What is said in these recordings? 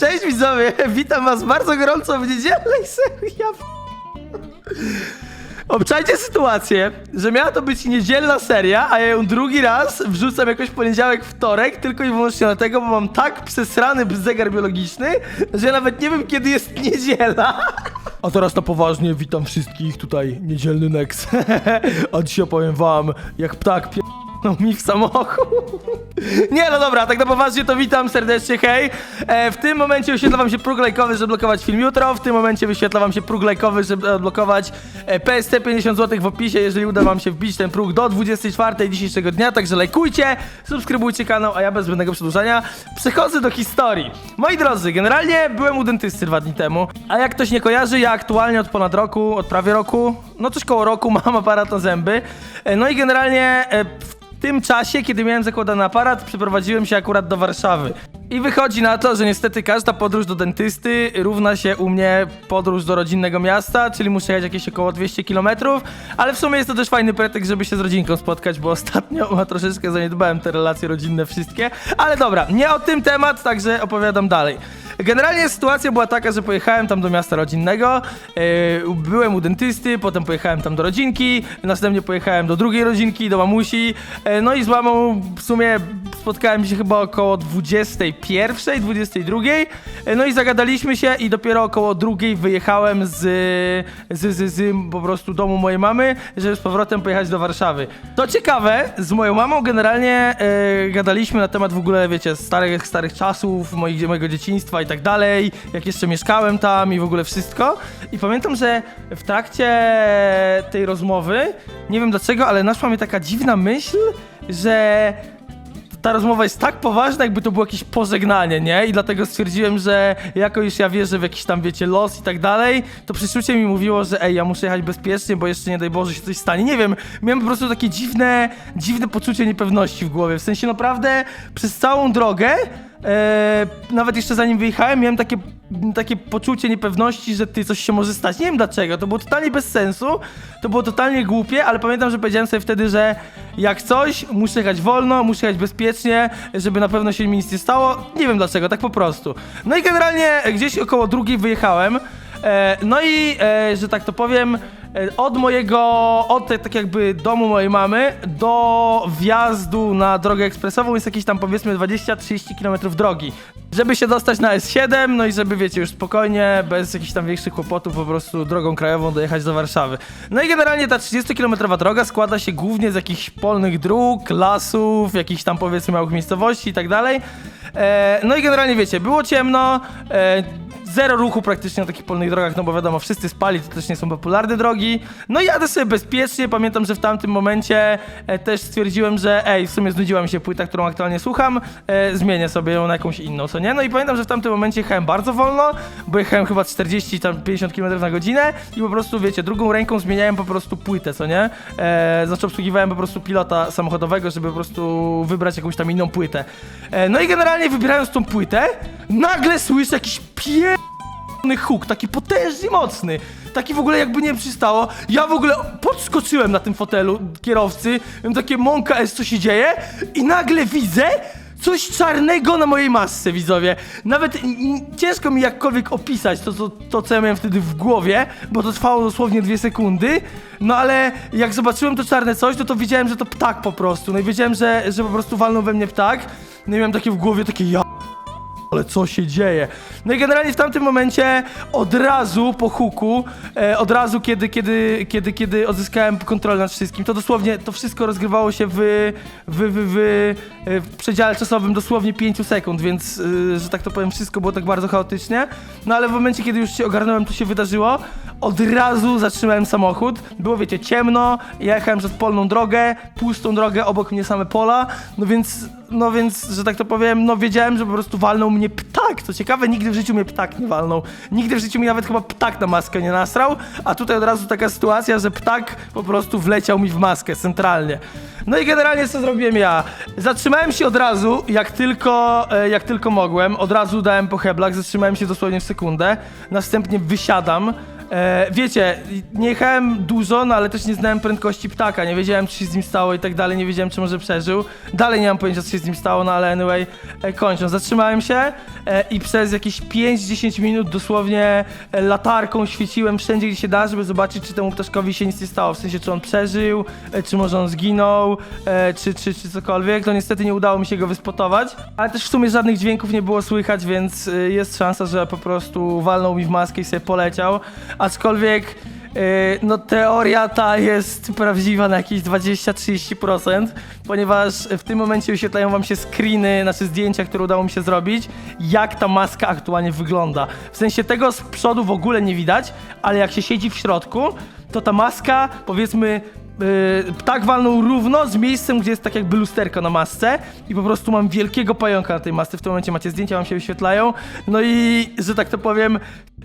Cześć widzowie, witam was bardzo gorąco w niedzielnej serii. Ja Obczajcie sytuację, że miała to być niedzielna seria, a ja ją drugi raz wrzucam jakoś poniedziałek, wtorek, tylko i wyłącznie dlatego, bo mam tak przesrany zegar biologiczny, że nawet nie wiem kiedy jest niedziela. A teraz na poważnie witam wszystkich, tutaj niedzielny Nex. a dzisiaj opowiem wam, jak ptak pie... No mi w samochód. Nie, no dobra, tak na poważnie to witam serdecznie, hej. E, w tym momencie wyświetla wam się próg lajkowy, żeby blokować film jutro. W tym momencie wyświetla wam się próg lajkowy, żeby odblokować e, PST 50 zł w opisie, jeżeli uda wam się wbić ten próg do 24 dzisiejszego dnia. Także lajkujcie, subskrybujcie kanał, a ja bez zbędnego przedłużania przechodzę do historii. Moi drodzy, generalnie byłem u dentysty dwa dni temu, a jak ktoś nie kojarzy, ja aktualnie od ponad roku, od prawie roku, no coś koło roku mam aparat na zęby. E, no i generalnie e, tym czasie, kiedy miałem zakładany aparat, przeprowadziłem się akurat do Warszawy. I wychodzi na to, że niestety każda podróż do dentysty równa się u mnie podróż do rodzinnego miasta, czyli muszę jechać jakieś około 200 km, ale w sumie jest to też fajny pretekst, żeby się z rodzinką spotkać, bo ostatnio ma troszeczkę zaniedbałem te relacje rodzinne wszystkie. Ale dobra, nie o tym temat, także opowiadam dalej. Generalnie sytuacja była taka, że pojechałem tam do miasta rodzinnego, yy, byłem u dentysty, potem pojechałem tam do rodzinki, następnie pojechałem do drugiej rodzinki, do mamusi, yy, no i z mamą w sumie spotkałem się chyba około 21, 22, yy, no i zagadaliśmy się i dopiero około drugiej wyjechałem z, z, z, z po prostu domu mojej mamy, żeby z powrotem pojechać do Warszawy. To ciekawe, z moją mamą generalnie yy, gadaliśmy na temat w ogóle, wiecie, starych, starych czasów, moich, mojego dzieciństwa i tak dalej, jak jeszcze mieszkałem tam i w ogóle wszystko. I pamiętam, że w trakcie tej rozmowy, nie wiem dlaczego, ale naszła mnie taka dziwna myśl, że ta rozmowa jest tak poważna, jakby to było jakieś pożegnanie, nie? I dlatego stwierdziłem, że jako już ja wierzę w jakiś tam, wiecie, los i tak dalej, to przeczucie mi mówiło, że ej, ja muszę jechać bezpiecznie, bo jeszcze nie daj Boże się coś stanie. Nie wiem, miałem po prostu takie dziwne, dziwne poczucie niepewności w głowie. W sensie naprawdę przez całą drogę e, nawet jeszcze zanim wyjechałem, miałem takie, takie poczucie niepewności, że ty coś się może stać. Nie wiem dlaczego, to było totalnie bez sensu, to było totalnie głupie, ale pamiętam, że powiedziałem sobie wtedy, że jak coś, muszę jechać wolno, muszę jechać bezpiecznie, żeby na pewno się mi nic nie stało. Nie wiem dlaczego, tak po prostu. No i generalnie gdzieś około drugiej wyjechałem. E, no i, e, że tak to powiem, od mojego, od te- tak jakby domu mojej mamy do wjazdu na drogę ekspresową jest jakieś tam powiedzmy 20-30 km drogi. Żeby się dostać na S7, no i żeby wiecie, już spokojnie, bez jakichś tam większych kłopotów, po prostu drogą krajową dojechać do Warszawy. No i generalnie ta 30-kilometrowa droga składa się głównie z jakichś polnych dróg, lasów, jakichś tam powiedzmy małych miejscowości i tak dalej. E, no i generalnie wiecie, było ciemno, e, Zero ruchu praktycznie na takich polnych drogach, no bo wiadomo, wszyscy spali, to też nie są popularne drogi. No i jadę sobie bezpiecznie, pamiętam, że w tamtym momencie e, też stwierdziłem, że ej, w sumie znudziła mi się płyta, którą aktualnie słucham, e, zmienię sobie ją na jakąś inną, co nie? No i pamiętam, że w tamtym momencie jechałem bardzo wolno, bo jechałem chyba 40, tam 50 km na godzinę i po prostu, wiecie, drugą ręką zmieniałem po prostu płytę, co nie? E, znaczy obsługiwałem po prostu pilota samochodowego, żeby po prostu wybrać jakąś tam inną płytę. E, no i generalnie wybierając tą płytę, nagle słyszę jakiś pie huk, taki potężny, mocny. Taki w ogóle jakby nie przystało. Ja w ogóle podskoczyłem na tym fotelu kierowcy. Miałem takie mąka S, co się dzieje? I nagle widzę coś czarnego na mojej masce, widzowie. Nawet ciężko mi jakkolwiek opisać to, to, to, co ja miałem wtedy w głowie, bo to trwało dosłownie dwie sekundy. No ale jak zobaczyłem to czarne coś, no to wiedziałem, że to ptak po prostu. No i wiedziałem, że, że po prostu walnął we mnie ptak. No i miałem takie w głowie, takie ja ale co się dzieje? No i generalnie w tamtym momencie od razu po huku, e, od razu kiedy, kiedy, kiedy, kiedy odzyskałem kontrolę nad wszystkim, to dosłownie to wszystko rozgrywało się w, w, w, w, e, w przedziale czasowym dosłownie 5 sekund, więc, e, że tak to powiem, wszystko było tak bardzo chaotycznie. No ale w momencie, kiedy już się ogarnąłem, to się wydarzyło, od razu zatrzymałem samochód. Było, wiecie, ciemno, ja jechałem przez polną drogę, pustą drogę, obok mnie same pola, no więc, no więc, że tak to powiem, no wiedziałem, że po prostu walnął mnie ptak. Co ciekawe, nigdy w życiu mnie ptak nie walnął. Nigdy w życiu mi nawet chyba ptak na maskę nie nasrał, a tutaj od razu taka sytuacja, że ptak po prostu wleciał mi w maskę centralnie. No i generalnie co zrobiłem ja? Zatrzymałem się od razu, jak tylko, e, jak tylko mogłem. Od razu dałem po heblach, zatrzymałem się dosłownie w sekundę. Następnie wysiadam E, wiecie, nie jechałem dużo, no ale też nie znałem prędkości ptaka, nie wiedziałem co się z nim stało i tak dalej, nie wiedziałem czy może przeżył. Dalej nie mam pojęcia co się z nim stało, no ale anyway, e, kończąc. Zatrzymałem się e, i przez jakieś 5-10 minut dosłownie e, latarką świeciłem wszędzie gdzie się da, żeby zobaczyć czy temu ptaszkowi się nic nie stało, w sensie czy on przeżył, e, czy może on zginął, e, czy, czy, czy cokolwiek. No niestety nie udało mi się go wyspotować, ale też w sumie żadnych dźwięków nie było słychać, więc e, jest szansa, że po prostu walnął mi w maskę i sobie poleciał. Aczkolwiek yy, no teoria ta jest prawdziwa na jakieś 20-30%, ponieważ w tym momencie wyświetlają wam się screeny, znaczy zdjęcia, które udało mi się zrobić, jak ta maska aktualnie wygląda. W sensie tego z przodu w ogóle nie widać, ale jak się siedzi w środku, to ta maska, powiedzmy, Yy, ptak walnął równo z miejscem, gdzie jest tak jakby lusterko na masce i po prostu mam wielkiego pająka na tej masce. W tym momencie macie zdjęcia, wam się wyświetlają. No i, że tak to powiem,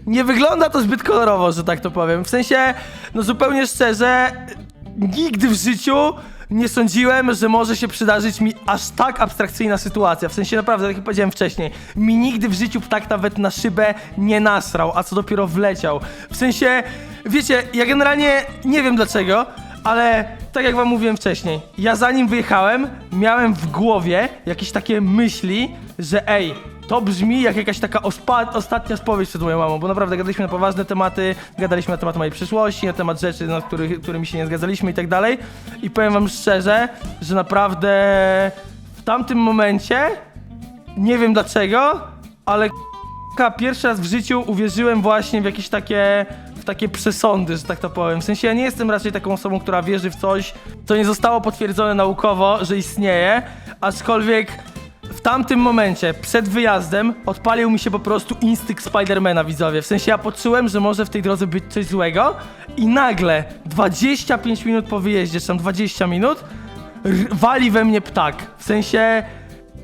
nie wygląda to zbyt kolorowo, że tak to powiem. W sensie, no zupełnie szczerze, nigdy w życiu nie sądziłem, że może się przydarzyć mi aż tak abstrakcyjna sytuacja. W sensie naprawdę, tak jak powiedziałem wcześniej, mi nigdy w życiu ptak nawet na szybę nie nasrał, a co dopiero wleciał. W sensie, wiecie, ja generalnie nie wiem dlaczego, ale tak jak wam mówiłem wcześniej, ja zanim wyjechałem, miałem w głowie jakieś takie myśli, że ej, to brzmi jak jakaś taka ostatnia spowiedź przed moją mamą, bo naprawdę gadaliśmy na poważne tematy, gadaliśmy na temat mojej przyszłości, na temat rzeczy, nad których, którymi się nie zgadzaliśmy i tak dalej. I powiem wam szczerze, że naprawdę w tamtym momencie, nie wiem dlaczego, ale pierwszy raz w życiu uwierzyłem właśnie w jakieś takie takie przesądy, że tak to powiem. W sensie ja nie jestem raczej taką osobą, która wierzy w coś, co nie zostało potwierdzone naukowo, że istnieje, aczkolwiek w tamtym momencie, przed wyjazdem, odpalił mi się po prostu instynkt Spidermana, widzowie. W sensie ja poczułem, że może w tej drodze być coś złego i nagle, 25 minut po wyjeździe, czy tam 20 minut, wali we mnie ptak. W sensie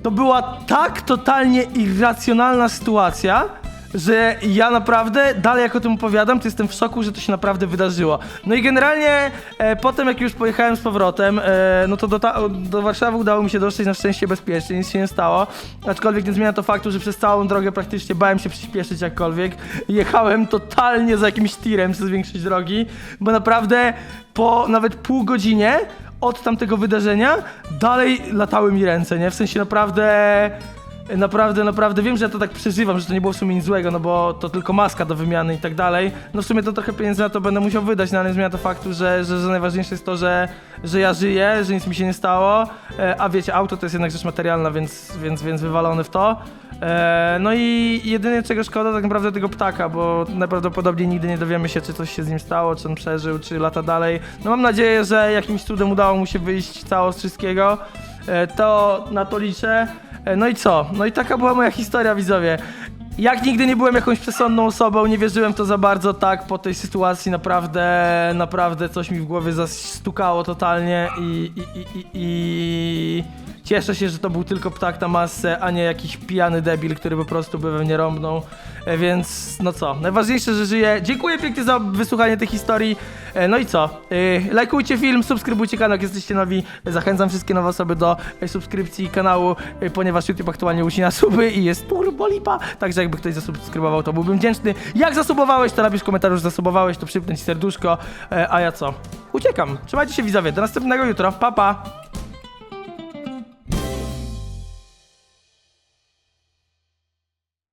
to była tak totalnie irracjonalna sytuacja, że ja naprawdę, dalej jak o tym opowiadam, to jestem w szoku, że to się naprawdę wydarzyło. No i generalnie e, potem jak już pojechałem z powrotem, e, no to do, ta, do Warszawy udało mi się dotrzeć na szczęście bezpiecznie, nic się nie stało. Aczkolwiek nie zmienia to faktu, że przez całą drogę praktycznie bałem się przyspieszyć jakkolwiek. Jechałem totalnie za jakimś tirem przez większość drogi, bo naprawdę po nawet pół godzinie od tamtego wydarzenia dalej latały mi ręce, nie? W sensie naprawdę... Naprawdę, naprawdę wiem, że ja to tak przeżywam, że to nie było w sumie nic złego, no bo to tylko maska do wymiany i tak dalej. No w sumie to trochę pieniędzy na to będę musiał wydać, no ale nie zmienia to faktu, że, że, że najważniejsze jest to, że, że ja żyję, że nic mi się nie stało. E, a wiecie, auto to jest jednak rzecz materialna, więc, więc, więc wywalony w to. E, no i jedynie czego szkoda tak naprawdę tego ptaka, bo najprawdopodobniej nigdy nie dowiemy się, czy coś się z nim stało, czy on przeżył, czy lata dalej. No mam nadzieję, że jakimś cudem udało mu się wyjść cało z wszystkiego. E, to na to liczę. E, No i co? No i taka była moja historia, widzowie. Jak nigdy nie byłem jakąś przesądną osobą, nie wierzyłem w to za bardzo, tak, po tej sytuacji naprawdę, naprawdę coś mi w głowie zastukało totalnie i, i, i, i, i cieszę się, że to był tylko ptak na masę, a nie jakiś pijany debil, który po prostu by we mnie rąbnął. E, Więc, no co, najważniejsze, że żyję. Dziękuję pięknie za wysłuchanie tej historii. E, No i co? E, Lajkujcie film, subskrybujcie kanał, jak jesteście nowi. Zachęcam wszystkie nowe osoby do subskrypcji kanału, ponieważ YouTube aktualnie ucina suby i jest turbo lipa. Także jakby ktoś zasubskrybował, to byłbym wdzięczny. Jak zasubowałeś, to napisz komentarz, że zasubowałeś, to przypnąć serduszko. E, A ja co? Uciekam. Trzymajcie się widzowie, do następnego jutro. Pa, pa!